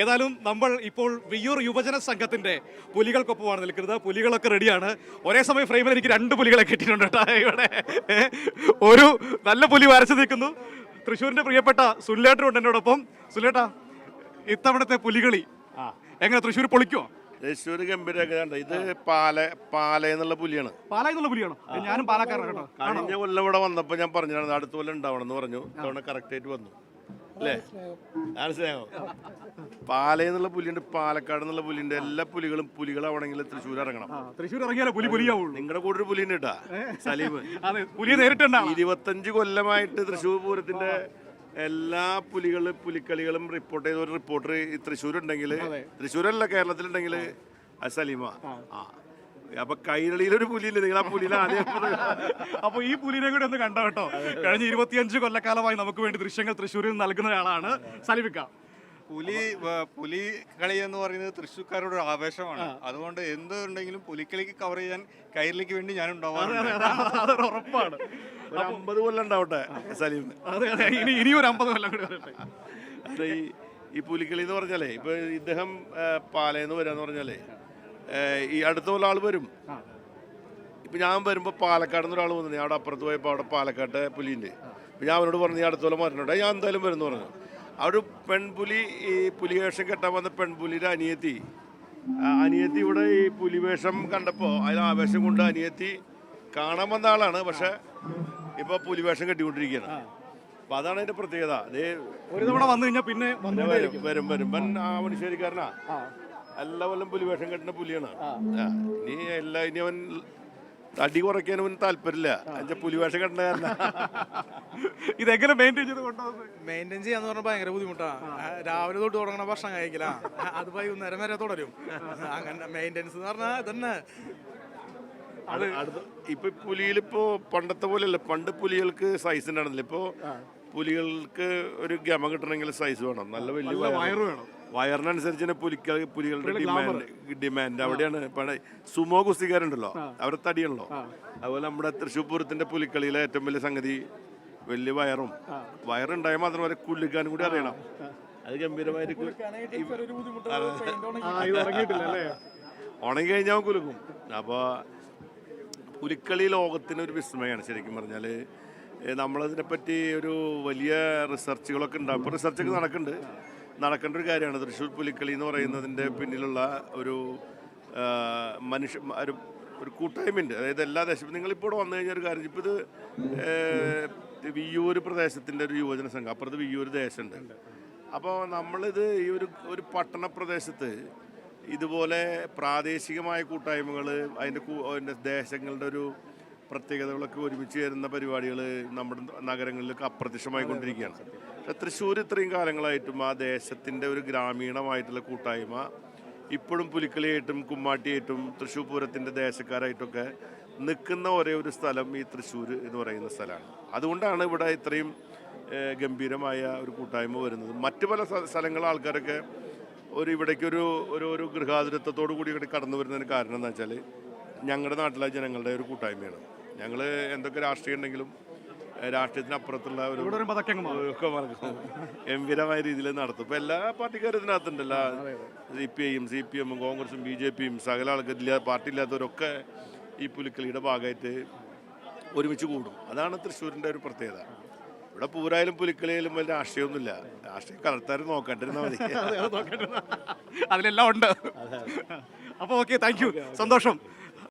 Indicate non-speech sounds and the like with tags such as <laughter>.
ഏതായാലും നമ്മൾ ഇപ്പോൾ വിയൂർ യുവജന സംഘത്തിന്റെ പുലികൾക്കൊപ്പമാണ് നിൽക്കുന്നത്. പുലികളൊക്കെ റെഡിയാണ് ഒരേ സമയം ഫ്രെയിമിൽ എനിക്ക് രണ്ട് പുലികളെ കിട്ടിയിട്ടുണ്ട് കേട്ടോ. ഇവിടെ ഒരു നല്ല പുലി വരച്ചു നിൽക്കുന്നു. തൃശ്ശൂരിന്റെ പ്രിയപ്പെട്ട സുല്ലേട്ടനുണ്ട് എന്നോടൊപ്പം. സുല്ലേട്ടാ ഇത്തവണത്തെ പുലികളി എങ്ങനെ? തൃശ്ശൂർ പൊളിക്കുമോ തൃശ്ശൂർ ഗംഭീരൊക്കെ ഇത് പാല പാല എന്നുള്ള പുലിയാണ്. പാല എന്നുള്ള പുലിയാണ്? ഞാനും പാലക്കാരാണ് കഴിഞ്ഞ കൊല്ലം ഇവിടെ വന്നപ്പോൾ ഞാൻ പറഞ്ഞു അടുത്ത കൊല്ലം ഉണ്ടാവണം എന്ന് പറഞ്ഞു. തവണ കറക്റ്റ് ആയിട്ട് വന്നു. അല്ലേ? ആണ് സ്നേഹം. പാല എന്നുള്ള പുലിയുണ്ട് പാലക്കാട് എന്നുള്ള പുലിയുണ്ട്. എല്ലാ പുലികളും പുലികളാവണമെങ്കിൽ തൃശ്ശൂർ ഇറങ്ങണം. തൃശ്ശൂർ ഇറങ്ങിയാലേ പുലി പുലിയാവുള്ളൂ. നിങ്ങളുടെ കൂടെ ഒരു പുലിയുണ്ട് കേട്ടാ സലീം. അതെ പുലിയെ നേരിട്ടുണ്ടാവും ഇരുപത്തഞ്ച് കൊല്ലമായിട്ട് തൃശ്ശൂർ പൂരത്തിന്റെ എല്ലാ പുലികളും പുലിക്കളികളും റിപ്പോർട്ട് ചെയ്ത ഒരു റിപ്പോർട്ടർ തൃശ്ശൂർ ഉണ്ടെങ്കിൽ തൃശ്ശൂരല്ല കേരളത്തിലുണ്ടെങ്കിൽ സലീമ. ആ. അപ്പൊ കൈരളിയിലൊരു പുലിയില്ല? നിങ്ങൾ ആ പുലിയിലെ ആദ്യം അപ്പൊ ഈ പുലിനെ കൂടി ഒന്ന് കണ്ടോ കേട്ടോ? കഴിഞ്ഞ ഇരുപത്തിയഞ്ച് കൊല്ലക്കാലമായി നമുക്ക് വേണ്ടി ദൃശ്യങ്ങൾ തൃശ്ശൂരിൽ നൽകുന്ന ഒരാളാണ് സലിമിക്ക. പുലി പുലി കളി എന്ന് പറയുന്നത് തൃശ്ശൂർക്കാരുടെ ഒരു ആവേശമാണ്. അതുകൊണ്ട് എന്തുണ്ടെങ്കിലും പുലിക്കളിക്ക് കവർ ചെയ്യാൻ കൈരളിക്ക് വേണ്ടി ഞാൻ ഉണ്ടാവാറുണ്ട്. അതൊരു ഉറപ്പാണ്. ഒരു അമ്പത് കൊല്ലം ഉണ്ടാവട്ടെ സലീം. ഇനി ഇനി ഒരു അമ്പത് കൊല്ലം കൂടി വരട്ടെ. അത് ഈ ഈ പുലിക്കളി എന്ന് പറഞ്ഞാലേ ഇപ്പൊ ഇദ്ദേഹം പാലേന്ന് പാലയെന്ന് വരാന്ന് പറഞ്ഞാലേ ഈ അടുത്ത പോലെ ആൾ വരും. ഇപ്പം ഞാൻ വരുമ്പോൾ പാലക്കാട് നിന്ന് ഒരാൾ വന്നു. അവിടെ അപ്പുറത്ത് പോയപ്പോൾ അവിടെ പാലക്കാട്ട് പുലിയുണ്ട്. അപ്പം ഞാൻ അവനോട് പറഞ്ഞു "നീ അടുത്ത പോലെ ഞാൻ എന്തായാലും വരുന്നു പറഞ്ഞു. ആ ഒരു പെൺപുലി ഈ പുലിവേഷം കെട്ടാൻ വന്ന പെൺപുലിയുടെ അനിയത്തി. അനിയത്തി ഇവിടെ ഈ പുലിവേഷം കണ്ടപ്പോൾ അതിൽ ആവേശം കൊണ്ട് അനിയത്തി കാണാൻ വന്ന ആളാണ്. പക്ഷെ ഇപ്പൊ പുലിവേഷം കെട്ടിക്കൊണ്ടിരിക്കുകയാണ്. അപ്പൊ അതാണ് അതിന്റെ പ്രത്യേകത. അതേ ഒരു തവണ വന്നു കഴിഞ്ഞാൽ പിന്നെ വരും വരും വൻ ആ. മനുഷ്യരിക്കാരനാ. എല്ലാ കൊല്ലം പുലിവേഷം കെട്ടുന്ന പുലിയാണ്. ആ, ഇനി എല്ലാ ഇനി അവൻ അടി കുറയ്ക്കാൻ അവൻ താല്പര്യമില്ല. എന്നുവെച്ചാ പുലിവേഷം കെട്ടുന്ന കാരനാ <laughs> ഇതെങ്ങനെ മെയിന്റെയിൻ ചെയ്ത് കൊണ്ടുപോകുന്നത്? മെയിന്റെയിൻ ചെയ്യാന്ന് പറഞ്ഞാൽ ഭയങ്കര ബുദ്ധിമുട്ടാണ് രാവിലെ തൊട്ട് തുടങ്ങണ ഭക്ഷണം കഴിക്കില്ല. അത് വൈകുന്നേരം വരെ തുടരും. അങ്ങനെ മെയിന്റെനൻസ് എന്ന് പറഞ്ഞാൽ ഇതന്നെ. ഇപ്പൊ പുലിയിലിപ്പോ പണ്ടത്തെ പോലെയല്ല. പണ്ട് പുലികൾക്ക് സൈസ് ഉണ്ടായിരുന്നില്ല. ഇപ്പോ പുലികൾക്ക് ഒരു ഗമ കിട്ടണമെങ്കിൽ സൈസ് വേണം. നല്ല വലിയ വയറ് വേണം. വയറിനനുസരിച്ച് തന്നെ പുലിക്ക പുലികളുടെ ഡിമാൻഡ് ഡിമാൻഡ് അവിടെയാണ് പണ്ട് സുമോ കുസ്തിക്കാരുണ്ടല്ലോ അവരുടെ തടിയാണല്ലോ. അതുപോലെ നമ്മുടെ തൃശ്ശൂർ പൂരത്തിന്റെ പുലിക്കളിയിലെ ഏറ്റവും വലിയ സംഗതി വലിയ വയറും. വയറുണ്ടായ മാത്രം അവരെ കുല്ലിക്കാൻ കൂടി അറിയണം. അത് ഗംഭീരമായിട്ട് ഉണങ്ങി. കഴിഞ്ഞാൽ കുലുക്കും അപ്പോൾ പുലിക്കളി ലോകത്തിന് ഒരു വിസ്മയമാണ് ശരിക്കും പറഞ്ഞാൽ നമ്മളതിനെപ്പറ്റി ഒരു വലിയ റിസർച്ചുകളൊക്കെ ഉണ്ടാകും ഇപ്പോൾ റിസർച്ചൊക്കെ നടക്കുന്നുണ്ട്. നടക്കേണ്ട ഒരു കാര്യമാണ്. തൃശ്ശൂർ പുലിക്കളി എന്ന് പറയുന്നതിന്റെ പിന്നിലുള്ള ഒരു മനുഷ്യ ഒരു ഒരു കൂട്ടായ്മയുണ്ട്. അതായത് എല്ലാ ദേശത്തും നിങ്ങളിപ്പോൾ ഇവിടെ വന്നു കഴിഞ്ഞാൽ ഒരു കാര്യം ഇപ്പോൾ ഇത് വിയ്യൂർ പ്രദേശത്തിന്റെ ഒരു യുവജന സംഘം. അപ്പുറത്ത് വിയ്യൂർ ദേശമുണ്ട്. അപ്പോൾ നമ്മളിത് ഈ ഒരു ഒരു പട്ടണ പ്രദേശത്ത് ഇതുപോലെ പ്രാദേശികമായ കൂട്ടായ്മകൾ അതിന്റെ അതിന്റെ ദേശങ്ങളുടെ ഒരു പ്രത്യേകതകളൊക്കെ ഒരുമിച്ച് ചേരുന്ന പരിപാടികൾ നമ്മുടെ നഗരങ്ങളിലൊക്കെ അപ്രത്യക്ഷമായി കൊണ്ടിരിക്കുകയാണ്. തൃശ്ശൂർ ഇത്രയും കാലങ്ങളായിട്ടും ആ ദേശത്തിന്റെ ഒരു ഗ്രാമീണമായിട്ടുള്ള കൂട്ടായ്മ ഇപ്പോഴും പുലിക്കളിയായിട്ടും കുമ്മാട്ടിയായിട്ടും തൃശ്ശൂർ പൂരത്തിന്റെ ദേശക്കാരായിട്ടൊക്കെ നിൽക്കുന്ന ഒരേ ഒരു സ്ഥലം ഈ തൃശ്ശൂർ എന്ന് പറയുന്ന സ്ഥലമാണ്. അതുകൊണ്ടാണ് ഇവിടെ ഇത്രയും ഗംഭീരമായ ഒരു കൂട്ടായ്മ വരുന്നത്. മറ്റു പല സ്ഥലങ്ങൾ ആൾക്കാരൊക്കെ ഒരു ഇവിടേക്കൊരു ഒരു ഒരു ഗൃഹാതുരത്വത്തോടു കൂടി കടന്നു വരുന്നതിന് കാരണം എന്താ വെച്ചാൽ ഞങ്ങളുടെ നാട്ടിലെ ജനങ്ങളുടെ ഒരു കൂട്ടായ്മയാണ്. ഞങ്ങൾ എന്തൊക്കെ രാഷ്ട്രീയം ഉണ്ടെങ്കിലും രാഷ്ട്രീയത്തിനപ്പുറത്തുള്ള ഒരു ഒക്കെ മറക്കും ഗംഭീരമായ രീതിയിൽ നടത്തും. ഇപ്പം എല്ലാ പാർട്ടിക്കാരും ഇതിനകത്തുണ്ടല്ലോ. സി പി ഐയും സി പി എമ്മും കോൺഗ്രസും ബി ജെ പിയും സകല ആൾക്കാരില്ല പാർട്ടി ഇല്ലാത്തവരൊക്കെ ഈ പുലിക്കളിയുടെ ഭാഗമായിട്ട് ഒരുമിച്ച് കൂടും. അതാണ് തൃശ്ശൂരിന്റെ ഒരു പ്രത്യേകത. ഇവിടെ പൂരായാലും പുലിക്കളിയായാലും വലിയ രാഷ്ട്രീയമൊന്നുമില്ല. രാഷ്ട്രീയ കളർത്താർ നോക്കണ്ടിരുന്നാൽ മതി. അതിലെല്ലാം ഉണ്ട്. അപ്പോൾ ഓക്കെ താങ്ക് യു സന്തോഷം.